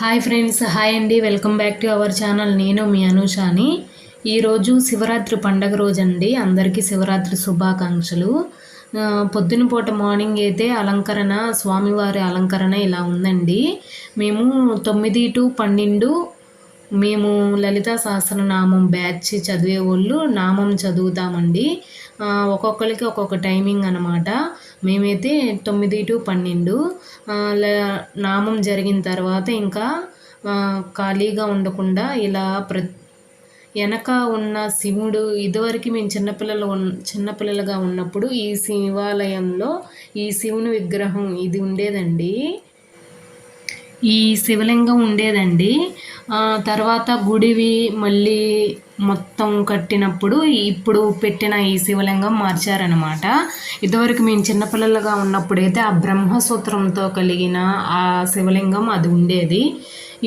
Hi friends hi అండి. Welcome back to our channel. నేను మీ అనుషాని. ఈరోజు శివరాత్రి పండగ రోజు అండి అందరికీ శివరాత్రి శుభాకాంక్షలు. పొద్దునపూట పొద్దున పూట మార్నింగ్ అయితే అలంకరణ స్వామివారి అలంకరణ ఇలా ఉందండి. మేము తొమ్మిది టు పన్నెండు మేము లలితా సహస్రనామం బ్యాచ్ చదివే వాళ్ళు. నామం చదువుతామండి. ఒక్కొక్కరికి ఒక్కొక్క టైమింగ్ అనమాట మేమైతే తొమ్మిది టు పన్నెండు. నామం జరిగిన తర్వాత ఇంకా ఖాళీగా ఉండకుండా ఇలా ప్ర వెనక ఉన్న శివుడు ఇదివరకు మేము చిన్నపిల్లలు ఉన్ చిన్నపిల్లలుగా ఉన్నప్పుడు ఈ శివాలయంలో ఈ శివుని విగ్రహం ఇది ఉండేదండి. ఈ శివలింగం ఉండేదండి. తర్వాత గుడివి మళ్ళీ మొత్తం కట్టినప్పుడు ఇప్పుడు పెట్టిన ఈ శివలింగం మార్చారనమాట ఇదివరకు మేము చిన్నపిల్లలుగా ఉన్నప్పుడైతే ఆ బ్రహ్మసూత్రంతో కలిగిన ఆ శివలింగం అది ఉండేది.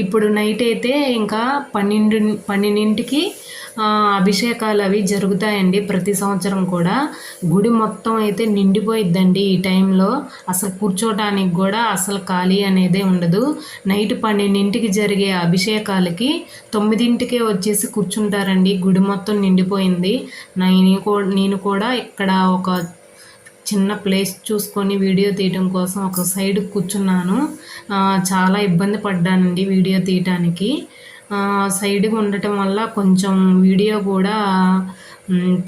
ఇప్పుడు నైట్ అయితే ఇంకా పన్నెండు పన్నెండింటికి అభిషేకాలు అవి జరుగుతాయండి ప్రతి సంవత్సరం కూడా. గుడి మొత్తం అయితే నిండిపోయిద్దండి ఈ టైంలో. అసలు కూర్చోటానికి కూడా అసలు ఖాళీ అనేదే ఉండదు. నైట్ పన్నెండింటికి జరిగే అభిషేకాలకి తొమ్మిదింటికే వచ్చేసి కూర్చుంటారండి. గుడి మొత్తం నిండిపోయింది. నేను కూడా నేను కూడా ఇక్కడ ఒక చిన్న ప్లేస్ చూసుకొని వీడియో తీయటం కోసం ఒక సైడ్ కూర్చున్నాను. చాలా ఇబ్బంది పడ్డానండి వీడియో తీయటానికి. సైడ్గా ఉండటం వల్ల కొంచెం వీడియో కూడా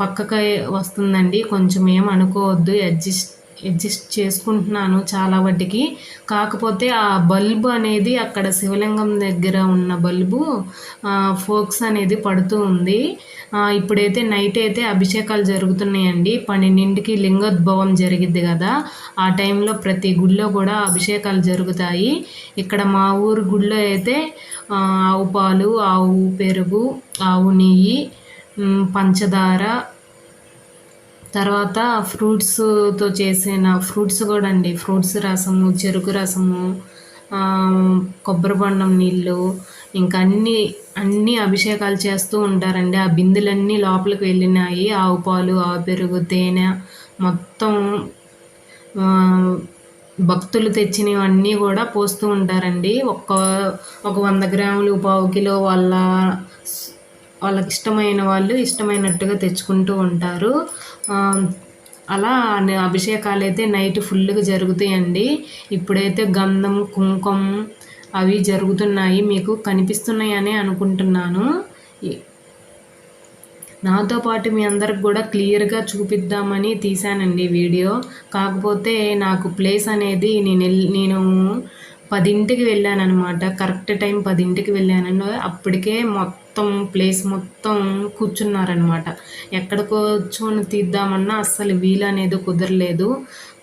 పక్కకి వస్తుందండి. కొంచెం ఏం అనుకోవద్దు అడ్జస్ట్ అడ్జస్ట్ చేసుకుంటున్నాను చాలా వాటికి కాకపోతే ఆ బల్బు అనేది అక్కడ శివలింగం దగ్గర ఉన్న బల్బు ఫోక్స్ అనేది పడుతూ ఉంది. ఇప్పుడైతే నైట్ అయితే అభిషేకాలు జరుగుతున్నాయండి. పన్నెండింటికి లింగోద్భవం జరిగిద్ది కదా. ఆ టైంలో ప్రతి గుడిలో కూడా అభిషేకాలు జరుగుతాయి. ఇక్కడ మా ఊరు గుడిలో అయితే ఆవు పాలు ఆవు పెరుగు ఆవు నెయ్యి పంచదార తర్వాత ఫ్రూట్స్తో చేసిన ఫ్రూట్స్ కూడా అండి. ఫ్రూట్స్ రసము చెరుకు రసము కొబ్బరి బొండం నీళ్ళు ఇంకా అన్ని అన్ని అభిషేకాలు చేస్తూ ఉంటారండి. ఆ బిందులన్నీ లోపలికి వెళ్ళినాయి. ఆవు పాలు ఆవు పెరుగు తేనె మొత్తం భక్తులు తెచ్చినవన్నీ కూడా పోస్తూ ఉంటారండి. ఒక్క ఒక వంద గ్రాములు పావు కిలో వాళ్ళ వాళ్ళకి ఇష్టమైన వాళ్ళు ఇష్టమైనట్టుగా తెచ్చుకుంటూ ఉంటారు. అలా అభిషేకాలు అయితే నైట్ ఫుల్గా జరుగుతాయండి. ఇప్పుడైతే గంధం కుంకుమ అవి జరుగుతున్నాయి. మీకు కనిపిస్తున్నాయని అనుకుంటున్నాను. నాతో పాటు మీ అందరికి కూడా క్లియర్గా చూపిద్దామని తీశానండి వీడియో. కాకపోతే నాకు ప్లేస్ అనేది నేను నేను పదింటికి వెళ్ళానమాట కరెక్ట్ టైం పదింటికి వెళ్ళాను అప్పటికే మొత్తం ప్లేస్ మొత్తం కూర్చున్నారనమాట ఎక్కడ కూర్చొని తీద్దామన్నా అస్సలు వీలు అనేది కుదరలేదు.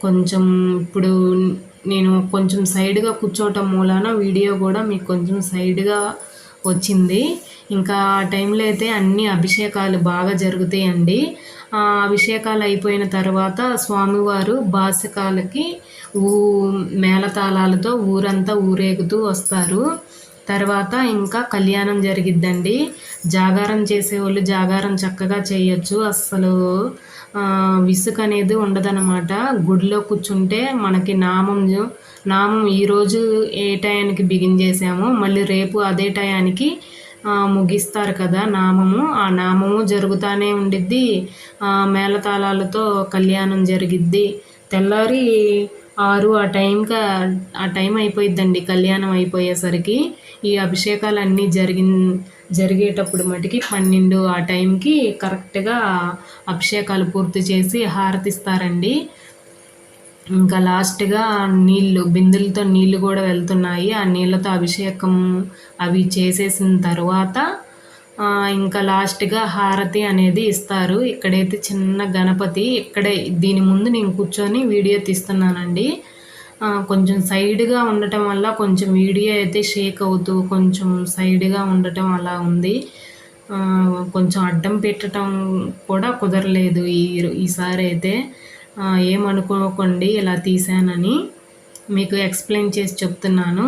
కొంచెం ఇప్పుడు నేను కొంచెం సైడ్గా కూర్చోవటం మూలాన వీడియో కూడా మీకు కొంచెం సైడ్గా వచ్చింది. ఇంకా ఆ టైంలో అయితే అన్ని అభిషేకాలు బాగా జరుగుతాయండి. ఆ అభిషేకాలు అయిపోయిన తర్వాత స్వామివారు బాసికాలకి ఊ మేళతాళాలతో ఊరంతా ఊరేగుతూ వస్తారు. తర్వాత ఇంకా కళ్యాణం జరిగిద్దండి. జాగారం చేసేవాళ్ళు జాగారం చక్కగా చేయొచ్చు. అస్సలు విసుగు అనేది ఉండదన్నమాట. గుడిలో కూర్చుంటే మనకి నామం నామం ఈరోజు ఏ టయానికి బిగిన్ చేసాము మళ్ళీ రేపు అదే టయానికి ముగిస్తారు కదా నామము. ఆ నామము జరుగుతూనే ఉండిద్ది. మేళతాళాలతో కళ్యాణం జరిగిద్ది. తెల్లారి ఆరు ఆ టైంకి ఆ టైం అయిపోయిద్దండి కళ్యాణం అయిపోయేసరికి. ఈ అభిషేకాలు అన్నీ జరిగేటప్పుడు మటుకి పన్నెండు ఆ టైంకి కరెక్ట్గా అభిషేకాలు పూర్తి చేసి హారతిస్తారండి. ఇంకా లాస్ట్గా నీళ్ళు బిందులతో నీళ్ళు కూడా వెళ్తున్నాయి. ఆ నీళ్ళతో అభిషేకం అవి చేసేసిన తర్వాత ఇంకా లాస్ట్గా హారతి అనేది ఇస్తారు. ఇక్కడైతే చిన్న గణపతి ఇక్కడే దీని ముందు నేను కూర్చొని వీడియో తీస్తున్నానండి. కొంచెం సైడ్గా ఉండటం వల్ల కొంచెం వీడియో అయితే షేక్ అవుతూ కొంచెం సైడ్గా ఉండటం అలా ఉంది. కొంచెం అడ్డం పెట్టడం కూడా కుదరలేదు ఈ ఈసారి అయితే. ఏమనుకోకండి ఇలా తీసానని మీకు ఎక్స్ప్లెయిన్ చేసి చెప్తున్నాను.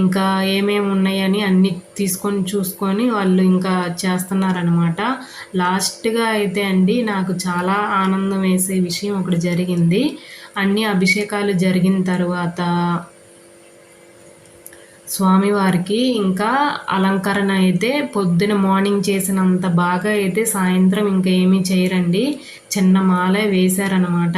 ఇంకా ఏమేమి ఉన్నాయని అన్ని తీసుకొని చూసుకొని వాళ్ళు ఇంకా చేస్తున్నారనమాట లాస్ట్గా అయితే అండి నాకు చాలా ఆనందం వేసే విషయం ఒకటి జరిగింది. అన్ని అభిషేకాలు జరిగిన తర్వాత స్వామివారికి ఇంకా అలంకరణ అయితే పొద్దున మార్నింగ్ చేసినంత బాగా అయితే సాయంత్రం ఇంకా ఏమీ చేయరండి. చిన్న మాల వేశారనమాట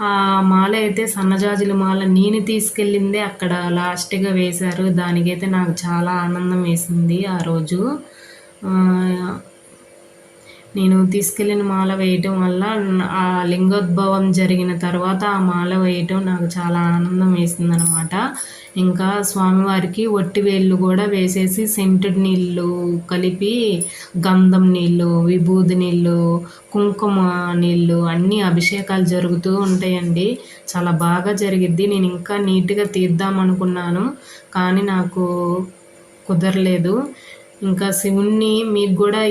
ఆ మాల అయితే సన్నజాజుల మాల నేను తీసుకెళ్ళిందే అక్కడ లాస్ట్గా వేశారు. దానికైతే నాకు చాలా ఆనందం వేసింది ఆ రోజు. నేను తీసుకెళ్ళిన మాల వేయటం వల్ల ఆ లింగోద్భవం జరిగిన తర్వాత ఆ మాల వేయటం నాకు చాలా ఆనందం వేసిందనమాట ఇంకా స్వామివారికి ఒట్టి వేళ్ళు కూడా వేసేసి సెంటెడ్ నీళ్ళు కలిపి గంధం నీళ్ళు విభూది నీళ్ళు కుంకుమ నీళ్ళు అన్ని అభిషేకాలు జరుగుతూ ఉంటాయండి. చాలా బాగా జరిగిద్ది. నేను ఇంకా నీట్గా తీద్దాం అనుకున్నాను కానీ నాకు కుదరలేదు. ఇంకా శివుణ్ణి మీకు కూడా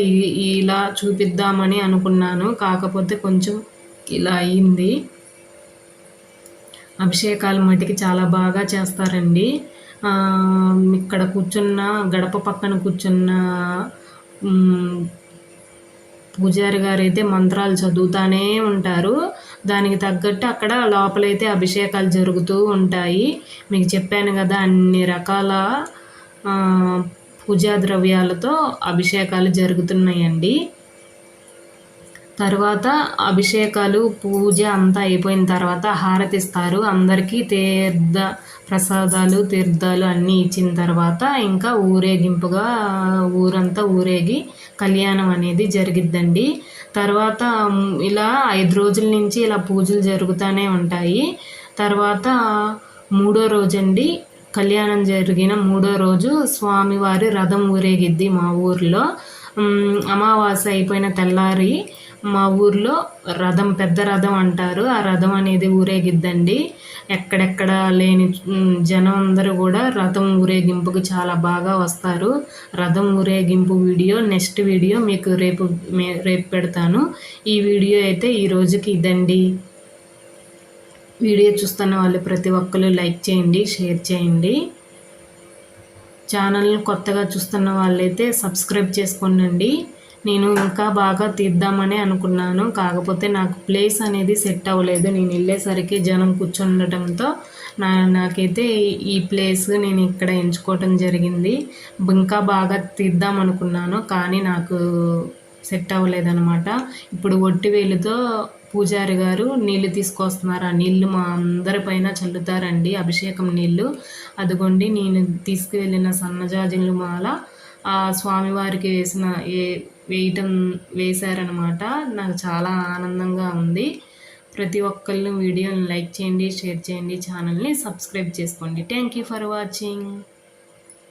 ఇలా చూపిద్దామని అనుకున్నాను. కాకపోతే కొంచెం ఇలా అయింది. అభిషేకాలు మటుకి చాలా బాగా చేస్తారండి. ఇక్కడ కూర్చున్న గడప పక్కన కూర్చున్న పూజారి గారు అయితే మంత్రాలు చదువుతానే ఉంటారు. దానికి తగ్గట్టు అక్కడ లోపలైతే అభిషేకాలు జరుగుతూ ఉంటాయి. మీకు చెప్పాను కదా అన్ని రకాల పూజా ద్రవ్యాలతో అభిషేకాలు జరుగుతున్నాయండి. తర్వాత అభిషేకాలు పూజ అంతా అయిపోయిన తర్వాత హారతిస్తారు. అందరికీ తీర్థ ప్రసాదాలు తీర్థాలు అన్నీ ఇచ్చిన తర్వాత ఇంకా ఊరేగింపుగా ఊరంతా ఊరేగి కళ్యాణం అనేది జరిగిద్దండి. తర్వాత ఇలా ఐదు రోజుల నుంచి ఇలా పూజలు జరుగుతూనే ఉంటాయి. తర్వాత మూడో రోజండి కళ్యాణం జరిగిన మూడో రోజు స్వామివారి రథం ఊరేగిద్ది మా ఊర్లో. అమావాస్య అయిపోయిన తెల్లారి మా ఊర్లో రథం పెద్ద రథం అంటారు. ఆ రథం అనేది ఊరేగిద్దండి. ఎక్కడెక్కడ లేని జనం అందరూ కూడా రథం ఊరేగింపుకు చాలా బాగా వస్తారు. రథం ఊరేగింపు వీడియో నెక్స్ట్ వీడియో మీకు రేపు రేపు పెడతాను. ఈ వీడియో అయితే ఈ రోజుకి ఇదండి. వీడియో చూస్తున్న వాళ్ళు ప్రతి ఒక్కరు లైక్ చేయండి షేర్ చేయండి. ఛానల్ కొత్తగా చూస్తున్న వాళ్ళైతే సబ్స్క్రైబ్ చేసుకోండి నేను ఇంకా బాగా తీద్దామని అనుకున్నాను. కాకపోతే నాకు ప్లేస్ అనేది సెట్ అవ్వలేదు. నేను వెళ్ళేసరికి జనం కూర్చుండటంతో నా నాకైతే ఈ ప్లేస్ నేను ఇక్కడ ఎంచుకోవటం జరిగింది. ఇంకా బాగా తీద్దాం అనుకున్నాను. కానీ నాకు సెట్ అవ్వలేదన్నమాట. ఇప్పుడు ఒట్టి వేలుతో పూజారి గారు నీళ్ళు తీసుకొస్తున్నారు. ఆ నీళ్ళు మా అందరి పైన చల్లుతారండి. అభిషేకం నీళ్ళు. అదిగోండి నేను తీసుకువెళ్ళిన సన్నజాజులు మాల. ఆ స్వామివారికి వేసిన ఏ వేయటం వేశారనమాట నాకు చాలా ఆనందంగా ఉంది. ప్రతి ఒక్కళ్ళు వీడియోని లైక్ చేయండి షేర్ చేయండి ఛానల్ని సబ్స్క్రైబ్ చేసుకోండి. Thank you for watching.